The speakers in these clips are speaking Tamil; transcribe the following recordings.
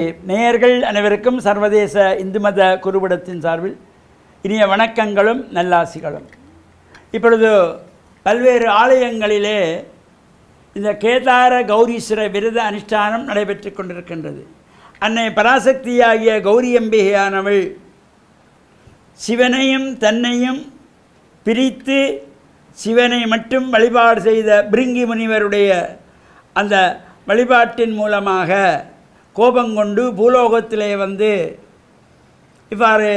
நேயர்கள் அனைவருக்கும் சர்வதேச இந்து மத குருவிடத்தின் சார்பில் இனிய வணக்கங்களும் நல்லாசிகளும். இப்பொழுது பல்வேறு ஆலயங்களிலே இந்த கேதார கௌரீஸ்வர விரத அனுஷ்டானம் நடைபெற்று கொண்டிருக்கின்றது. அன்னை பராசக்தியாகிய கௌரி அம்பிகையானவள் சிவனையும் தன்னையும் பிரித்து சிவனை மட்டும் வழிபாடு செய்த பிரிங்கி முனிவருடைய அந்த வழிபாட்டின் மூலமாக கோபங்கொண்டு பூலோகத்திலே வந்து இவ்வாறு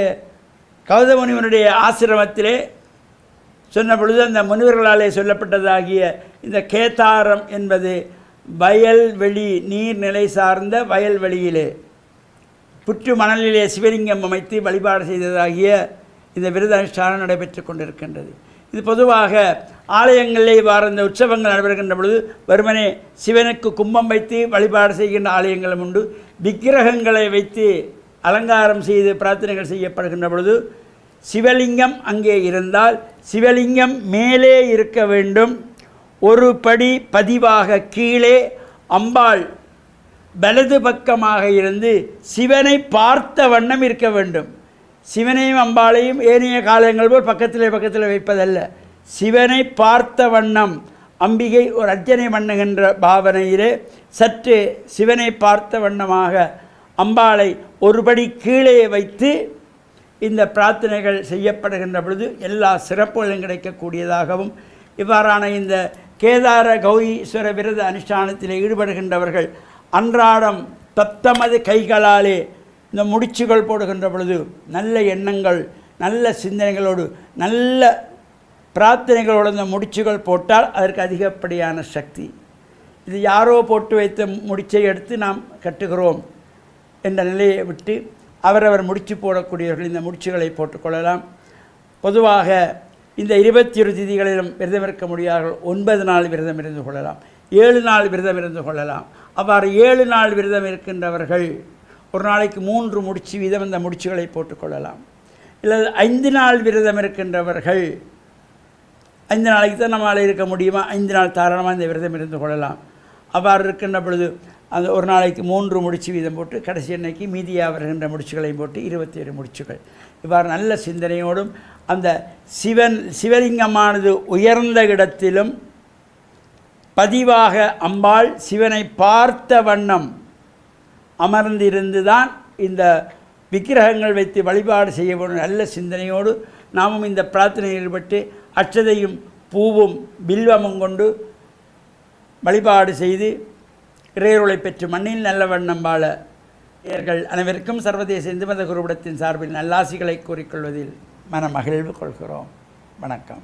கௌத முனிவனுடைய ஆசிரமத்திலே சொன்ன பொழுது அந்த முனிவர்களாலே சொல்லப்பட்டதாகிய இந்த கேத்தாரம் என்பது வயல்வெளி நீர்நிலை சார்ந்த வயல்வெளியிலே புற்று மணலிலே சிவலிங்கம் அமைத்து வழிபாடு செய்ததாகிய இந்த விரத அனுஷ்டானம் நடைபெற்று கொண்டிருக்கின்றது. இது பொதுவாக ஆலயங்களிலே வார இந்த உற்சவங்கள் நடைபெறுகின்ற பொழுது வருமனே சிவனுக்கு கும்பம் வைத்து வழிபாடு செய்கின்ற ஆலயங்களும் உண்டு. விக்கிரகங்களை வைத்து அலங்காரம் செய்து பிரார்த்தனைகள் செய்யப்படுகின்ற பொழுது சிவலிங்கம் அங்கே இருந்தால் சிவலிங்கம் மேலே இருக்க வேண்டும். ஒரு படி பதிவாக கீழே அம்பாள் வலது பக்கமாக இருந்து சிவனை பார்த்த வண்ணம் இருக்க வேண்டும். சிவனையும் அம்பாளையும் ஏனைய காலங்கள் போல் பக்கத்திலே பக்கத்தில் வைப்பதல்ல. சிவனை பார்த்த வண்ணம் அம்பிகை ஒரு அர்ச்சனை பண்ணுகின்ற பாவனையிலே சற்று சிவனை பார்த்த வண்ணமாக அம்பாளை ஒருபடி கீழே வைத்து இந்த பிரார்த்தனைகள் செய்யப்படுகின்ற பொழுது எல்லா சிறப்புகளும் கிடைக்கக்கூடியதாகவும் இவ்வாறான இந்த கேதார கௌரீஸ்வர விரத அனுஷ்டானத்தில் ஈடுபடுகின்றவர்கள் அன்றாடம் தத்தமது கைகளாலே இந்த முடிச்சுகள் போடுகின்ற பொழுது நல்ல எண்ணங்கள் நல்ல சிந்தனைகளோடு நல்ல பிரார்த்தனைகளோடு இந்த முடிச்சுகள் போட்டால் அதற்கு அதிகப்படியான சக்தி. இது யாரோ போட்டு வைத்த முடிச்சை எடுத்து நாம் கட்டுகிறோம் என்ற நிலையை விட்டு அவரவர் முடிச்சு போடக்கூடியவர்கள் இந்த முடிச்சுகளை போட்டுக்கொள்ளலாம். பொதுவாக இந்த இருபத்தி இரு திதிகளிலும் விரதம் இருக்க முடியாதவர்கள் ஒன்பது நாள் விரதம் இருந்து கொள்ளலாம். ஏழு நாள் விரதம் இருந்து கொள்ளலாம். அவ்வாறு ஏழு நாள் விரதம் இருக்கின்றவர்கள் ஒரு நாளைக்கு மூன்று முடிச்சு வீதம் இந்த முடிச்சுகளை போட்டுக்கொள்ளலாம். இல்லை ஐந்து நாள் விரதம் இருக்கின்றவர்கள் ஐந்து நாளைக்கு தான் நம்மளால் இருக்க முடியுமா? ஐந்து நாள் தாராளமாக இந்த விரதம் இருந்து கொள்ளலாம். அவ்வாறு இருக்கின்ற பொழுது அந்த ஒரு நாளைக்கு மூன்று முடிச்சு வீதம் போட்டு கடைசி அன்னைக்கு மீதியாக வருகின்ற முடிச்சுகளையும் போட்டு இருபத்தி ஏழு முடிச்சுகள். இவ்வாறு நல்ல சிந்தனையோடும் அந்த சிவன் சிவலிங்கமானது உயர்ந்த இடத்திலும் பதிவாக அம்பாள் சிவனை பார்த்த வண்ணம் அமர்ந்திருந்து தான் இந்த விக்கிரகங்கள் வைத்து வழிபாடு செய்யப்படும் நல்ல சிந்தனையோடு நாமும் இந்த பிரார்த்தனையில் ஈடுபட்டு அச்சதையும் பூவும் பில்வமும் கொண்டு வழிபாடு செய்து இறையருளை பெற்று மண்ணில் நல்ல வண்ணம் வாழ இவர்கள் அனைவருக்கும் சர்வதேச இந்து மத குருவிடத்தின் சார்பில் நல்லாசிகளை கூறிக்கொள்வதில் மன மகிழ்வு கொள்கிறோம். வணக்கம்.